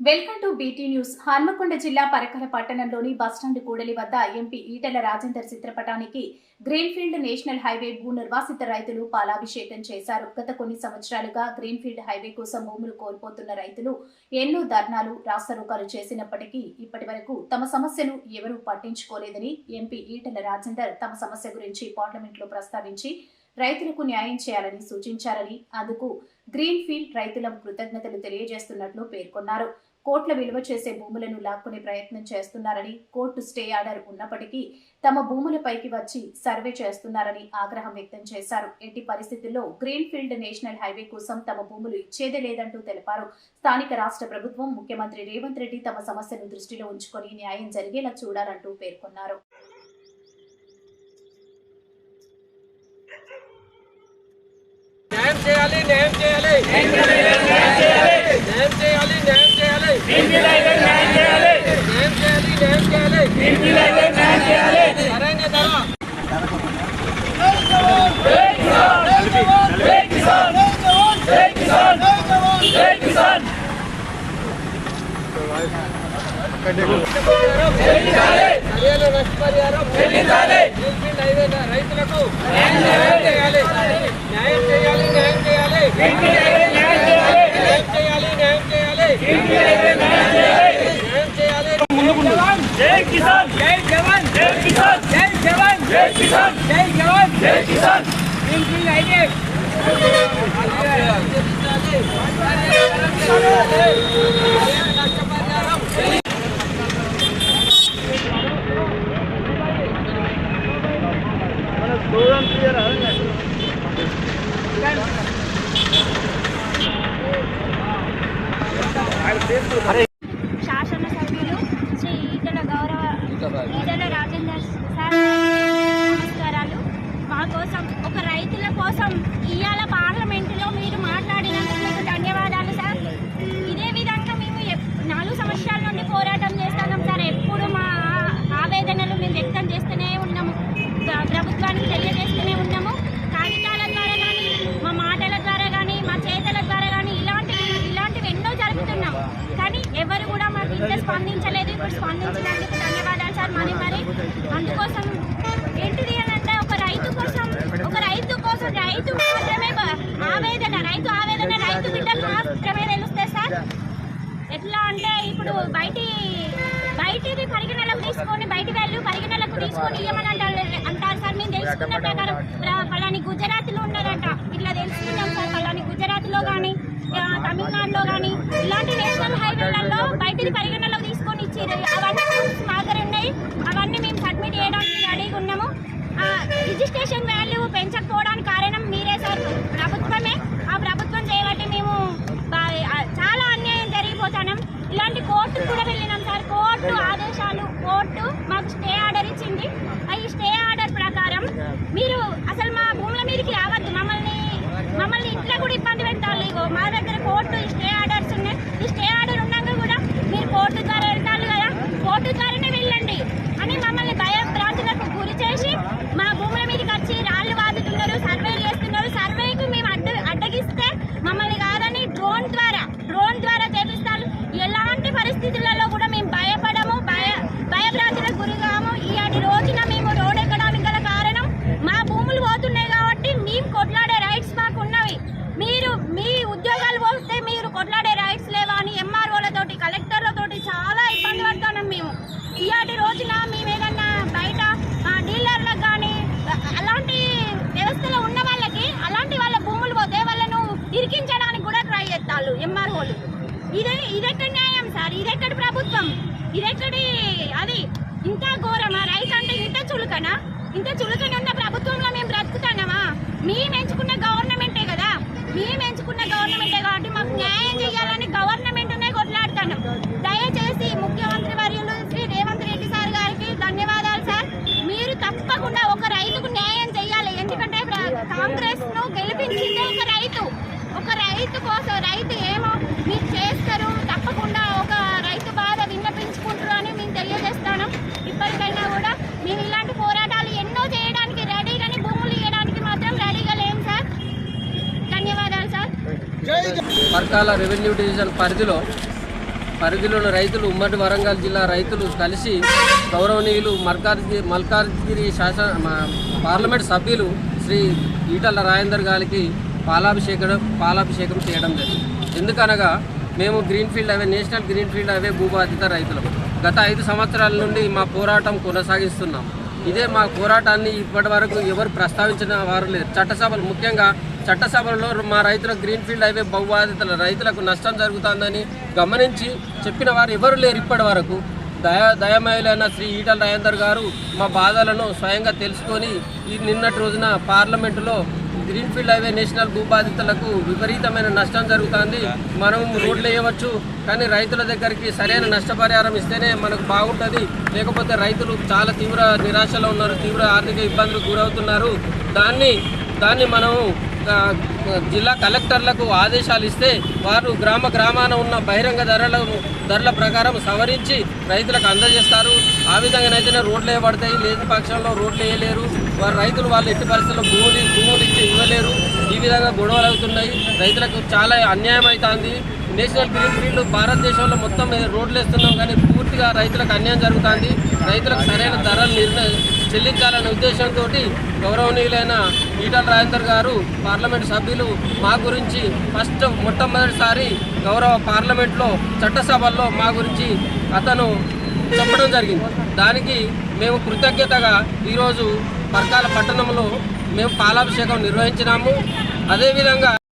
Welcome to BT news. Hanmakonda జిల్లా పరకల పట్టణంలోని bus stand కూడలి వద్ద ఎంపీ ఈటెల రాజేందర్ చిత్రపటానికి గ్రీన్ఫీల్డ్ నేషనల్ హైవే భూ నిర్వాసిత రైతులు పాలాభిషేకం చేశారు. గత కొన్ని సంవత్సరాలుగా గ్రీన్ఫీల్డ్ హైవే కోసం భూములు కోల్పోతున్న రైతులు ఎన్నో ధర్నాలు రాస్తారోకాలు చేసినప్పటికీ ఇప్పటి వరకు తమ సమస్యను ఎవరూ పట్టించుకోలేదని ఎంపీ ఈటెల రాజేందర్ తమ సమస్య గురించి పార్లమెంట్లో ప్రస్తావించి రైతులకు న్యాయం చేయాలని సూచించారని అందుకు గ్రీన్ఫీల్డ్ రైతుల కృతజ్ఞతలు తెలియజేస్తున్నట్లు పేర్కొన్నారు. కోట్ల విలువ చేసే భూములను లాక్కునే ప్రయత్నం చేస్తున్నారని కోర్టు స్టే ఆర్డర్ ఉన్నప్పటికీ తమ భూములపైకి వచ్చి సర్వే చేస్తున్నారని ఆగ్రహం వ్యక్తం చేశారు. ఎట్టి పరిస్థితుల్లో గ్రీన్ఫీల్డ్ నేషనల్ హైవే కోసం తమ భూములు ఇచ్చేదే లేదంటూ తెలిపారు. స్థానిక రాష్ట్ర ప్రభుత్వం ముఖ్యమంత్రి రేవంత్ రెడ్డి తమ సమస్యను దృష్టిలో ఉంచుకొని న్యాయం జరిగేలా చూడాలంటూ పేర్కొన్నారు. చేయాలి న్యాయం చేయాలి న్యాయం చేయాలి న్యాయం చేయాలి న్యాయం చేయాలి న్యాయం చేయాలి సరైన ధర సరైన నష్టపరిహారం గ్రీన్ఫీల్డ్ హైవే రైతులకు న్యాయం చేయాలి న్యాయం చేయాలి న్యాయం చేయాలి. న్యాయం చేయాలి న్యాయం చేయాలి. जय किसान जय जवान जय किसान जय जवान जय किसान जय जवान जय किसान बिल्कुल आएंगे प्रोग्राम क्लियर है अरे కానీ ఎవరు కూడా మాకు ఇంత స్పందించలేదు. ఇప్పుడు స్పందించినందుకు ధన్యవాదాలు సార్ మరి మరి. అందుకోసం ఏంటిది అని అంటే ఒక రైతు కోసం ఒక రైతు కోసం రైతు మాత్రమే ఆవేదన రైతు ఆవేదన రైతు బిడ్డలు మాత్రమే తెలుస్తే సార్. ఎట్లా అంటే ఇప్పుడు బయటి బయటిది పరిగణలకు తీసుకొని బయటి వాళ్ళు పరిగణలకు తీసుకొని ఇవ్వమని అంటారు అంటారు సార్. మేము తెలుసుకున్న ప్రకారం పలాని గుజరాత్లో ఉన్నారంట. ఇట్లా తెలుసుకున్నాం సార్. పలాని గుజరాత్లో కానీ తమిళనాడులో కానీ ఇలాంటి నేషనల్ హైవేలలో బయటిది పరిగణనలో తీసుకొని ఇచ్చారు. అవన్నీ proofs మా దగ్గర ఉన్నాయి. అవన్నీ మేము సబ్మిట్ చేయడానికి రెడీగా ఉన్నాము. ఆ, రిజిస్ట్రేషన్ వాల్యూ పెంచకపోవడానికి కారణం మీరే సార్ ప్రభుత్వమే ఆ ప్రభుత్వం చేయబట్టి మేము బా- ఆ, చాలా అన్యాయం జరిగిపోతాం ఇలాంటి కోర్టు కూడా వెళ్ళినాం సార్ కోర్టు ఆదేశాలు కోర్టు మాకు స్టే ఆర్డర్ ఇచ్చింది ఆ ఈ స్టే ఆర్డర్ ప్రకారం మీరు అసలు మా భూముల మీదకి రావద్దు మమ్మల్ని మమ్మల్ని ఇంట్లో కూడా ఇబ్బంది పెట్టాలి ఇగో మా దగ్గర కోర్టు ఈ స్టే ఆర్డర్స్ ఉన్నాయి ఈ స్టే ఆర్డర్ ఉన్నాక కూడా మీరు కోర్టు ద్వారా వెళ్తారు కదా కోర్టు ద్వారానే వెళ్ళండి అని మమ్మల్ని భయభ్రాంతులకు గురి చేసి మా భూముల మీదకి వచ్చి రాళ్ళు వాదుతున్నారు సర్వేలు చేస్తున్నారు సర్వేకు మేము అడ్డ అడ్డగిస్తే మమ్మల్ని కాదని డ్రోన్ ద్వారా డ్రోన్ ద్వారా చేపిస్తారు ఎలాంటి పరిస్థితులలో కూడా మేము భయపడము భయ భయభ్రాంతులకు గురిగాము. కాము రోజున మేము రోడ్ ఎక్కడానికి గల కారణం మా భూములు పోతున్నాయి కాబట్టి మేము కొట్లాడే రైట్స్ మాకు ఉన్నవి మీరు మీ ఉద్యోగాలు పోస్తే మీరు కొట్లాడే రైట్స్ లేవా అని ఎంఆర్ఓలతోటి కలెక్టర్లతోటి చాలా ఇబ్బంది పడుతున్నాం మేము. ఇవాటి రోజున మేము ఏదన్నా బయట డీలర్లకు కానీ అలాంటి వ్యవస్థలో ఉన్న వాళ్ళకి అలాంటి వాళ్ళ భూములు పోతే వాళ్ళను ఇరికించడానికి కూడా ట్రై చేస్తారు ఎంఆర్ఓలు ఇదే ఇదెక్కడ న్యాయం సార్? ఇదెక్కడి ప్రభుత్వం? ఇదెక్కడి అది ఇంత ఘోరమా? రైతు అంటే ఇంత చులకనా? ఇంత చులకన ఉన్న ప్రభుత్వంలో మేము బ్రతుకుతానమా? మేము ఎంచుకున్న గవర్నమెంటే కదా? మేము ఎంచుకున్న గవర్నమెంటే కాబట్టి మాకు న్యాయం చేయాలని గవర్నమెంట్నే కొట్లాడుతాను దయచేసి ముఖ్యమంత్రి వర్యులు శ్రీ రేవంత్ రెడ్డి సార్ గారికి ధన్యవాదాలు సార్. మీరు తప్పకుండా ఒక రైతుకు న్యాయం చేయాలి. ఎందుకంటే కాంగ్రెస్ను గెలిపించిందే ఒక రైతు. ఒక రైతు కోసం రైతు ఏమో మీరు చేస్తారు తప్పకుండా ఒక రైతు బాధ విన్నపించుకుంటారు అని మేము తెలియజేస్తాను ఇప్పటికైనా కూడా మేము ఇలాంటి పోరాటాలు ఎన్నో చేయడానికి రెడీ కానీ భూములు ఇవ్వడానికి మాత్రం రెడీగా లేము సార్ ధన్యవాదాలు రెవెన్యూ డివిజన్ పరిధిలో పరిధిలోని రైతులు ఉమ్మడి వరంగల్ జిల్లా రైతులు కలిసి గౌరవనీయులు మల్కాజ్గిరి మల్కార్గిరి శాసన పార్లమెంట్ సభ్యులు శ్రీ ఈటల రాజేందర్ గారికి పాలాభిషేకం పాలాభిషేకం చేయడం జరిగింది. ఎందుకనగా మేము greenfield highway national greenfield highway భూబాధిత రైతులం. గత ఐదు సంవత్సరాల నుండి మా పోరాటం కొనసాగిస్తున్నాం. ఇదే మా పోరాటాన్ని ఇప్పటి వరకు ఎవరు ప్రస్తావించిన వారు లేరు చట్టసభలు ముఖ్యంగా చట్టసభలలో మా రైతుల గ్రీన్ఫీల్డ్ హైవే బహుబాధితుల రైతులకు నష్టం జరుగుతుందని గమనించి చెప్పిన వారు ఎవరు లేరు ఇప్పటి వరకు. దయా దయమయులైన శ్రీ ఈటల రాజేందర్ గారు మా బాధలను స్వయంగా తెలుసుకొని ఈ నిన్నటి రోజున పార్లమెంటులో గ్రీన్ఫీల్డ్ హైవే నేషనల్ భూబాధితులకు విపరీతమైన నష్టం జరుగుతుంది. మనం రోడ్లు వేయవచ్చు కానీ రైతుల దగ్గరికి సరైన నష్టపరిహారం ఇస్తేనే మనకు బాగుంటుంది. లేకపోతే రైతులు చాలా తీవ్ర నిరాశలో ఉన్నారు తీవ్ర ఆర్థిక ఇబ్బందులు గురవుతున్నారు. దాన్ని దాన్ని మనం జిల్లా కలెక్టర్లకు ఆదేశాలు ఇస్తే వారు గ్రామ గ్రామాన ఉన్న బహిరంగ ధరల ధరల ప్రకారం సవరించి రైతులకు అందజేస్తారు. ఆ విధంగానైతేనే రోడ్లు వేయబడతాయి. లేని పక్షంలో రోడ్లు వేయలేరు. వారు రైతులు వాళ్ళు ఎట్టి పరిస్థితుల్లో భూములు భూములు ఇచ్చి ఇవ్వలేరు. ఈ విధంగా గొడవలు అవుతున్నాయి. రైతులకు చాలా అన్యాయం అవుతుంది. నేషనల్ గ్రీన్ ఫీల్డ్ భారతదేశంలో మొత్తం రోడ్లు వేస్తున్నాం కానీ పూర్తిగా రైతులకు అన్యాయం జరుగుతుంది. రైతులకు సరైన ధరలు నిర్ణయం చెల్లించాలనే ఉద్దేశంతో గౌరవనీయులైన ఈటల రాజేందర్ గారు పార్లమెంట్ సభ్యులు మా గురించి ఫస్ట్ మొట్టమొదటిసారి గౌరవ పార్లమెంట్లో చట్టసభల్లో మా గురించి అతను చెప్పడం జరిగింది. దానికి మేము కృతజ్ఞతగా ఈరోజు పర్కాల పట్టణంలో మేము పాలాభిషేకం నిర్వహించినాము. అదేవిధంగా